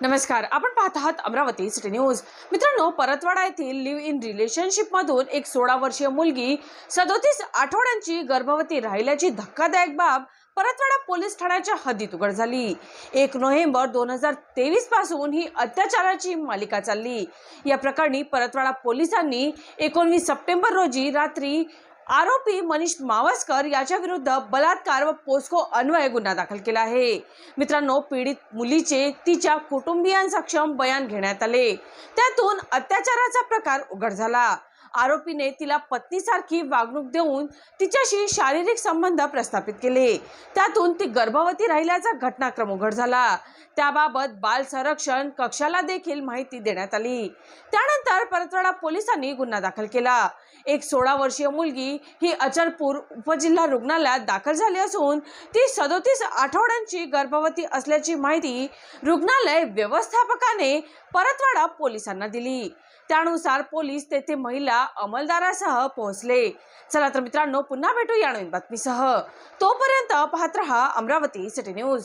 नमस्कार आपण पाहत आहात अमरावती सिटी न्यूज मित्रांनो परतवाडा येथील लिव्ह इन रिलेशनशिप मधून एक सोळा वर्षीय मुलगी सदोतीस आठवड्यांची गर्भवती राहिल्याची धक्कादायक बाब परतवाडा पोलीस ठाण्याच्या हद्दीत उघड झाली. एक नोव्हेंबर दोन हजार तेवीसपासून ही अत्याचाराची मालिका चालली. या प्रकरणी परतवाडा पोलिसांनी एकोणवीस सप्टेंबर रोजी रात्री आरोपी मनीष मावस्कर याच्या विरुद्ध बलात्कार व पोस्को अन्वय गुन्हा दाखल केला आहे. मित्रांनो पीडित मुलीचे तिच्या कुटुंबियांसक्षम बयान घेण्यात आले. त्यातून अत्याचाराचा प्रकार उघड झाला. आरोपीने तिला पत्नीसारखी वागणूक देऊन तिच्याशी शारीरिक संबंध प्रस्थापित केले. त्यातून ती गर्भवती राहिल्याचा घटनाक्रम उघड झाला. त्याबाबत बाल संरक्षण कक्षाला देखील माहिती देण्यात आली. त्यानंतर परतवाडा पोलिसांनी गुन्हा दाखल केला. एक सोळा वर्षीय मुलगी ही अचलपूर उपजिल्हा रुग्णालयात दाखल झाली असून ती सदोतीस आठवड्यांची गर्भवती असल्याची माहिती रुग्णालय व्यवस्थापकाने परतवाडा पोलिसांना दिली. त्यानुसार पोलीस तेथे महिला अंमलदारासह पोहोचले. चला तर मित्रांनो पुन्हा भेटू या नवीन बातमीसह. तोपर्यंत पाहत रहा अमरावती सिटी न्यूज.